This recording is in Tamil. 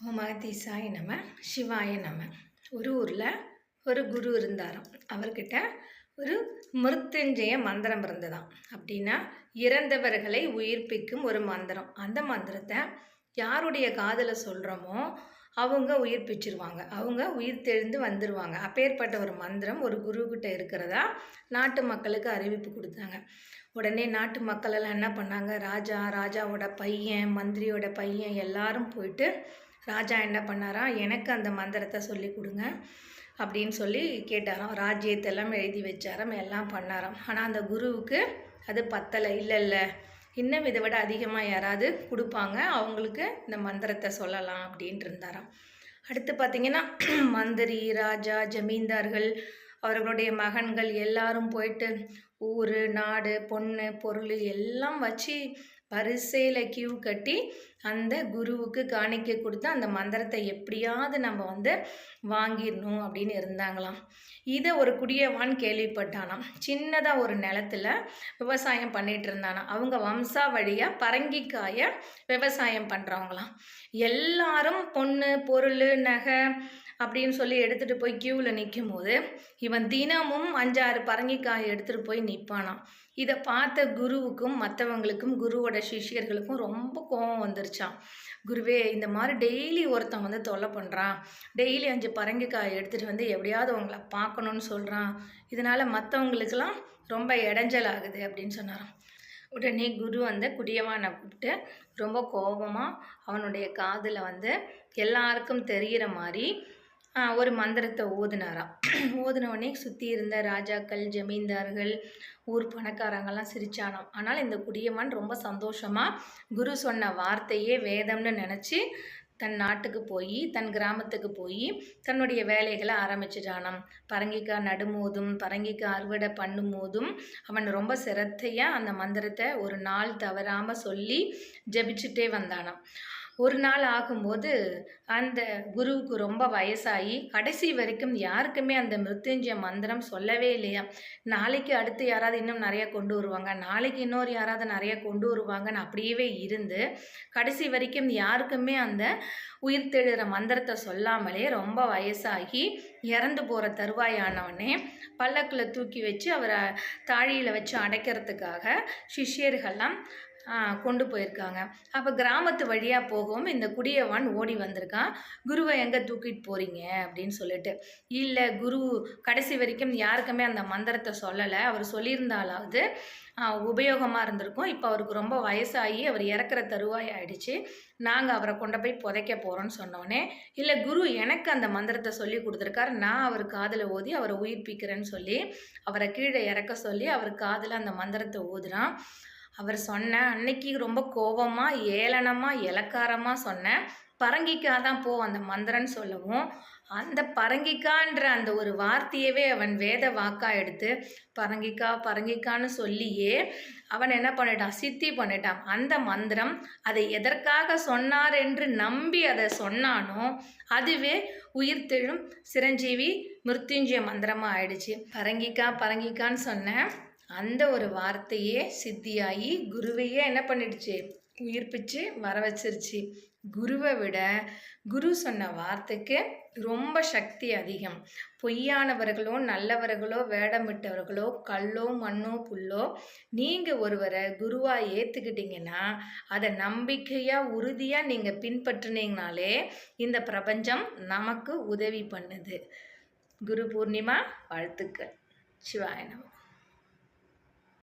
ஓம் அகதீசாய நம சிவாய நம. ஒரு ஊரில் ஒரு குரு இருந்தாராம். அவர்கிட்ட ஒரு மிருத்துஞ்சய மந்திரம் இருந்ததாம். அப்படின்னா இறந்தவர்களை உயிர்ப்பிக்கும் ஒரு மந்திரம். அந்த மந்திரத்தை யாருடைய காதில் சொல்கிறோமோ அவங்க உயிர்ப்பிச்சிருவாங்க. அவங்க உயிர் தெழுந்து வந்துடுவாங்க அப்பேற்பட்ட ஒரு மந்திரம் ஒரு குருக்கிட்ட இருக்கிறதா நாட்டு மக்களுக்கு அறிவிப்பு கொடுத்தாங்க. உடனே நாட்டு மக்களெல்லாம் என்ன பண்ணாங்க? ராஜா ராஜாவோட பையன் மந்திரியோட பையன் எல்லாரும் போயிட்டு ராஜா என்ன பண்ணாராம் எனக்கு அந்த மந்திரத்தை சொல்லி கொடுங்க அப்படின்னு சொல்லி கேட்டாராம். ராஜ்யத்தெல்லாம் எழுதி வச்சாராம் எல்லாம் பண்ணாராம். ஆனால் அந்த குருவுக்கு அது பத்தலை இல்லை இல்லை இன்னும் இதை விட அதிகமாக யாராவது கொடுப்பாங்க அவங்களுக்கு இந்த மந்திரத்தை சொல்லலாம் அப்படின்ட்டு இருந்தாராம். அடுத்து பார்த்திங்கன்னா மந்திரி ராஜா ஜமீன்தார்கள் அவர்களுடைய மகன்கள் எல்லாரும் போயிட்டு ஊர் நாடு பொண்ணு பொருள் எல்லாம் வச்சு வரிசையில் கியூ கட்டி அந்த குருவுக்கு காணிக்க கொடுத்து அந்த மந்திரத்தை எப்படியாவது நம்ம வந்து வாங்கிடணும் அப்படின்னு இருந்தாங்களாம். இதை ஒரு குடியவான் கேள்விப்பட்டானாம். சின்னதாக ஒரு நிலத்தில் விவசாயம் பண்ணிகிட்டு இருந்தானா அவங்க வம்சா வழியாக பரங்கிக்காயை விவசாயம் பண்ணுறவங்களாம் எல்லாரும் பொண்ணு பொருள் நகை அப்படின்னு சொல்லி எடுத்துகிட்டு போய் க்யூவில் நிற்கும் போது இவன் தினமும் அஞ்சாறு பரங்கிக்காய் எடுத்துகிட்டு போய் நிற்பானான் இதை பார்த்த குருவுக்கும் மற்றவங்களுக்கும் குருவோட சிஷியர்களுக்கும் ரொம்ப கோபம் வந்துருச்சான் குருவே இந்த மாதிரி டெய்லி ஒருத்தன் வந்து தொல்லை பண்ணுறான் டெய்லி அஞ்சு பரங்கிக்காய் எடுத்துகிட்டு வந்து எப்படியாவது உங்களை பார்க்கணுன்னு சொல்கிறான் இதனால் மற்றவங்களுக்கெல்லாம் ரொம்ப இடைஞ்சல் ஆகுது அப்படின்னு சொன்னாராம். உடனே குரு வந்து குடியவானை கூப்பிட்டு ரொம்ப கோபமாக அவனுடைய காதில் வந்து எல்லாருக்கும் தெரிகிற மாதிரி ஒரு மந்திரத்தை ஓதுனாராம். ஓதுனவொடனே சுற்றி இருந்த ராஜாக்கள் ஜமீன்தார்கள் ஊர் பணக்காரங்கள்லாம் சிரிச்சானாம். ஆனால் இந்த குடியம்மன் ரொம்ப சந்தோஷமாக குரு சொன்ன வார்த்தையே வேதம்னு நினச்சி தன் நாட்டுக்கு போய் தன் கிராமத்துக்கு போய் தன்னுடைய வேலைகளை ஆரம்பிச்சிட்டானாம். பரங்கிக்காய் நடுமோதும் பரங்கிக்காய் அறுவடை பண்ணும் போதும் அவன் ரொம்ப சிரத்தையாக அந்த மந்திரத்தை ஒரு நாள் தவறாமல் சொல்லி ஜபிச்சுட்டே வந்தானாம். ஒரு நாள் ஆகும்போது அந்த குருவுக்கு ரொம்ப வயசாகி கடைசி வரைக்கும் யாருக்குமே அந்த மிருத்யுஞ்சய மந்திரம் சொல்லவே இல்லையா? நாளைக்கு அடுத்து யாராவது இன்னும் நிறைய கொண்டு வருவாங்க. நாளைக்கு இன்னொரு யாராவது நிறைய கொண்டு வருவாங்கன்னு அப்படியே இருந்து கடைசி வரைக்கும் யாருக்குமே அந்த உயிர் தெழுகிற மந்திரத்தை சொல்லாமலே ரொம்ப வயசாகி இறந்து போகிற தருவாயானவனே பல்லக்கில் தூக்கி வச்சு அவரை தாழியில் வச்சு அடைக்கிறதுக்காக சிஷ்யர்கள்லாம் கொண்டு போயிருக்காங்க. அப்போ கிராமத்து வழியாக போகவும் இந்த குடியவான் ஓடி வந்திருக்கான். குருவை எங்கே தூக்கிட்டு போகிறீங்க அப்படின்னு சொல்லிட்டு. இல்லை குரு கடைசி வரைக்கும் யாருக்குமே அந்த மந்திரத்தை சொல்லலை. அவர் சொல்லியிருந்தாலாவது உபயோகமாக இருந்திருக்கும். இப்போ அவருக்கு ரொம்ப வயசாகி அவர் இறக்குற தருவாய் ஆயிடுச்சு. நாங்கள் அவரை கொண்டு போய் புதைக்க போகிறோன்னு சொன்னோடனே இல்லை குரு எனக்கு அந்த மந்திரத்தை சொல்லி கொடுத்துருக்காரு. நான் அவர் காதில் ஓதி அவரை உயிர்ப்பிக்கிறேன்னு சொல்லி அவரை கீழே இறக்க சொல்லி அவர் காதில் அந்த மந்திரத்தை ஓதுறான். அவர் சொன்ன அன்னைக்கு ரொம்ப கோபமாக ஏளனமாக இலக்காரமாக சொன்னேன் பரங்கிக்கா தான் போ அந்த மந்திரன் சொல்லவும். அந்த பரங்கிக்கான்ற அந்த ஒரு வார்த்தையவே அவன் வேத வாக்கா எடுத்து பரங்கிக்கா பரங்கிக்கான்னு சொல்லியே அவன் என்ன பண்ணிட்டான்? சித்தி பண்ணிட்டான். அந்த மந்திரம் அதை எதற்காக சொன்னார் என்று நம்பி அதை சொன்னானோ அதுவே உயிர்த்தெழும் சிரஞ்சீவி மிருத்யுஞ்சய மந்திரமாக ஆயிடுச்சு. பரங்கிக்கா பரங்கிக்கான்னு சொன்னேன் அந்த ஒரு வார்த்தையே சித்தியாகி குருவையே என்ன பண்ணிடுச்சு? உயிர்ப்பிச்சு வர வச்சிருச்சு. குருவை விட குரு சொன்ன வார்த்தைக்கு ரொம்ப சக்தி அதிகம். பொய்யானவர்களோ நல்லவர்களோ வேடமிட்டவர்களோ கல்லோ மண்ணோ புல்லோ நீங்கள் ஒருவரை குருவாக ஏற்றுக்கிட்டீங்கன்னா அதை நம்பிக்கையாக உறுதியாக நீங்கள் பின்பற்றினீங்கனாலே இந்த பிரபஞ்சம் நமக்கு உதவி பண்ணுது. குரு பூர்ணிமா வாழ்த்துக்கள். சிவாய